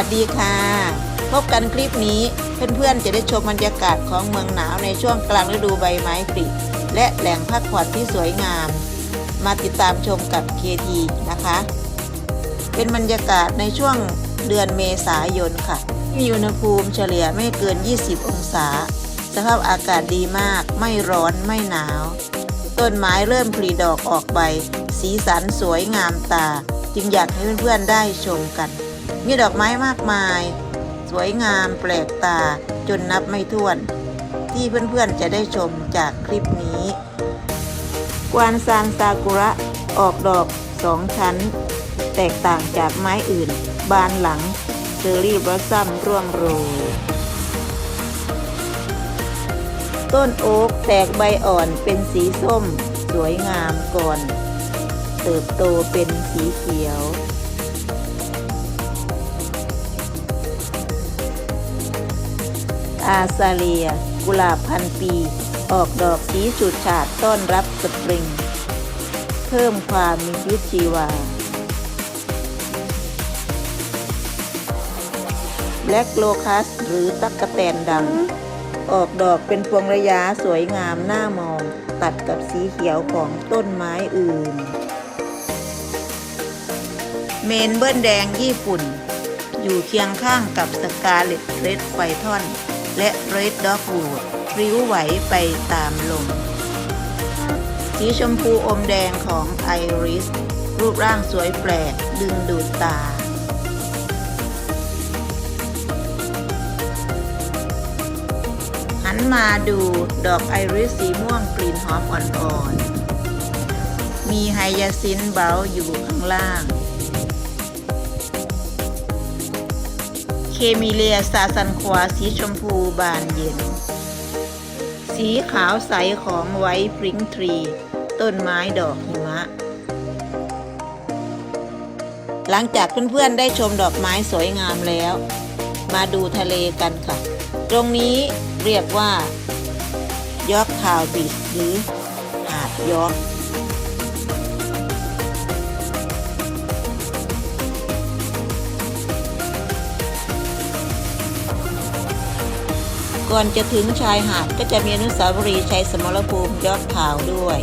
วัสดีค่ะ พบกันคลิปนี้เพื่อนๆจะได้ชมบรรยากาศของเมืองหนาวในช่วงกลางฤดูใบไม้ผลิและแหล่งพักผ่อนที่สวยงาม มาติดตามชมกับ KT นะคะ เป็นบรรยากาศในช่วงเดือนเมษายนค่ะ มีอุณหภูมิเฉลี่ยไม่เกิน 20 องศา สภาพอากาศดีมาก ไม่ร้อนไม่หนาว ต้นไม้เริ่มผลิดอกออกใบ สีสันสวยงามตา จึงอยากให้เพื่อนๆได้ชมกัน มีดอกไม้มากมาย สวยงามแปลกตาจนนับไม่ถ้วน ที่เพื่อนๆจะได้ชมจากคลิปนี้ กวานซานซากุระออกดอกสองชั้น แตกต่างจากไม้อื่น บานหลังเชอรี่บลอสซัมร่วงโรยต้นโอ๊กแตกใบอ่อนเป็นสีส้ม สวยงามก่อน เติบโตเป็นสีเขียว อาซาเลีย กุหลาบพันปี ออกดอกสีฉูดฉาดต้อนรับสปริง เพิ่มความมีชีวิตชีวา แบล็กโลคัสหรือตั๊กแตนดำออกดอกเป็นพวงระยะสวยงามน่ามอง ตัดกับสีเขียวของต้นไม้อื่น เมนเบิ้ลแดงญี่ปุ่นอยู่เคียงข้างกับสกาเลตเรดไฟทอน และเรดด็อกวูดพริ้วไหวไปตามลม สีชมพูอมแดงของไอริส รูปร่างสวยแปลกดึงดูดตา หันมาดูดอกไอริสสีม่วงกลิ่นหอมอ่อนๆ มีไฮยาซินเบาอยู่ข้างล่าง เคมิเลียซาซันควาสีชมพูบานเย็น สีขาวใสของไวท์ปริงทรี ต้นไม้ดอกหิมะ หลังจากเพื่อนๆได้ชมดอกไม้สวยงามแล้ว มาดูทะเลกันค่ะ ตรงนี้เรียกว่ายอกทาวบีชหรือหาดยอก ก่อนจะถึงชายหาดก็จะมีอนุสาวรีย์ชัยสมรภูมิยอร์กทาวด้วย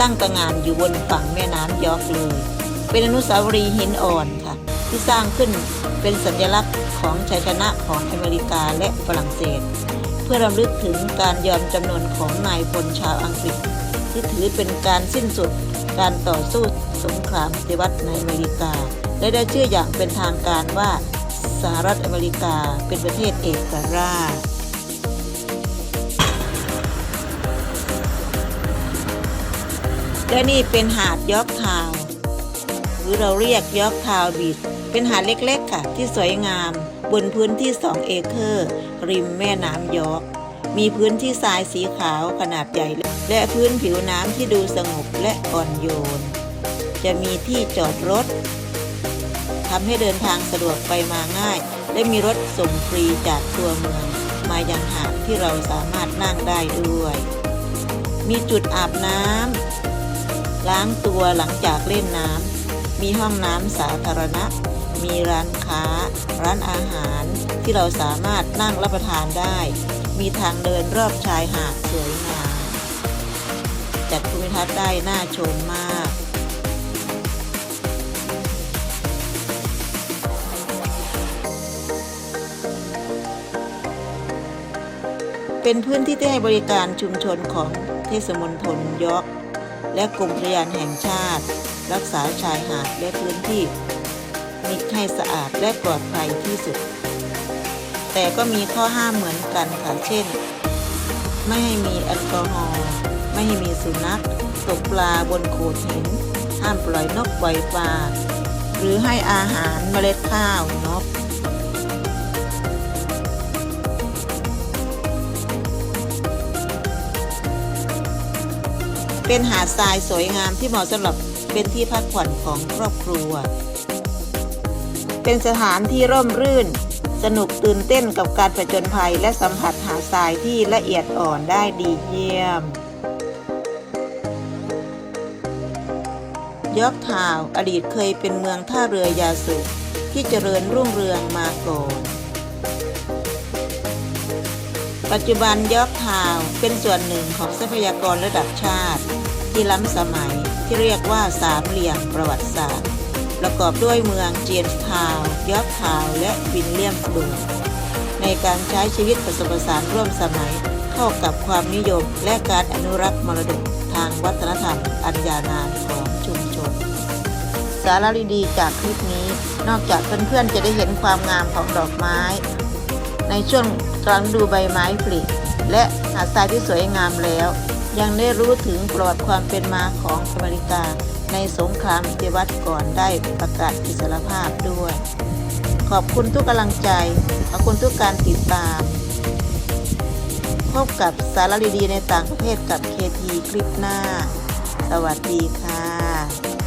ตั้งตระหงานอยู่บนฝั่งแม่น้ำยอร์กเลยเป็นอนุสาวรีย์หินอ่อนค่ะ ที่สร้างขึ้นเป็นสัญลักษณ์ของชัยชนะของอเมริกาและฝรั่งเศส เพื่อรำลึกถึงการยอมจำนนของนายพลชาวอังกฤษ ที่ถือเป็นการสิ้นสุดการต่อสู้สงครามปฏิวัติในอเมริกา และได้ชื่ออย่างเป็นทางการว่าสหรัฐอเมริกาเป็นประเทศเอกราช และนี่เป็นหาดยอกทาวหรือเราเรียกยอกทาวบีชเป็นหาดเล็กๆค่ะ ที่สวยงาม บนพื้นที่ 2 เอเคอร์ ริมแม่น้ำยอกมีพื้นที่ทรายสีขาวขนาดใหญ่ และพื้นผิวน้ำที่ดูสงบและอ่อนโยน จะมีที่จอดรถทำให้เดินทางสะดวกไปมาง่าย และมีรถส่งฟรีจากตัวเมือง มายังหาดที่เราสามารถนั่งได้ด้วย มีจุดอาบน้ำ ล้างตัวหลังจากเล่นน้ำ มีห้องน้ำสาธารณะ มีร้านค้า ร้านอาหารที่เราสามารถนั่งรับประทานได้ มีทางเดินรอบชายหาดสวยงาม จัดภูมิทัศน์ได้น่าชมมาก เป็นพื้นที่ที่ให้บริการชุมชนของเทศมนตรยอร์ก และกรมอุทยานแห่งชาติ รักษาชายหาดและพื้นที่นิให้สะอาดและปลอดภัยที่สุด แต่ก็มีข้อห้ามเหมือนกันค่ะเช่น ไม่ให้มีแอลกอฮอล์ไม่ให้มีสุนัขตกปลาบนโขดหิน ห้ามปล่อยนกปล่อยปลาหรือให้อาหารเมล็ดข้าวนก เป็นหาดทรายสวยงามที่เหมาะสำหรับเป็นที่พักผ่อนของครอบครัว เป็นสถานที่ร่มรื่น สนุกตื่นเต้นกับการผจญภัยและสัมผัสหาดทรายที่ละเอียดอ่อนได้ดีเยี่ยมยอร์กทาวอดีตเคยเป็นเมืองท่าเรือยาสูบที่เจริญรุ่งเรืองมาก่อนปัจจุบันยอร์กทาวเป็นส่วนหนึ่งของทรัพยากรระดับชาติ ที่ล้ำสมัยที่เรียกว่าสามเหลี่ยมประวัติศาสตร์ ประกอบด้วยเมืองเจมส์ทาวน์ยอร์กทาวน์และวินเลียมเบิร์กในการใช้ชีวิตผสมผสานร่วมสมัยเข้ากับความนิยมและการอนุรักษ์มรดกทางวัฒนธรรมอันยาวนานของชุมชน สาระดีๆจากคลิปนี้นอกจากเพื่อนๆจะได้เห็นความงามของดอกไม้ ในช่วงกลางดูใบไม้ผลิ และหาดทรายที่สวยงามแล้ว ยังได้รู้ถึงประวัติความเป็นมาของอเมริกา ในสงครามปฏิวัติก่อนได้ประกาศอิสรภาพด้วย ขอบคุณทุกกำลังใจ ขอบคุณทุกการติดตาม พบกับสาระดีๆในต่างประเทศกับ KT คลิปหน้า สวัสดีค่ะ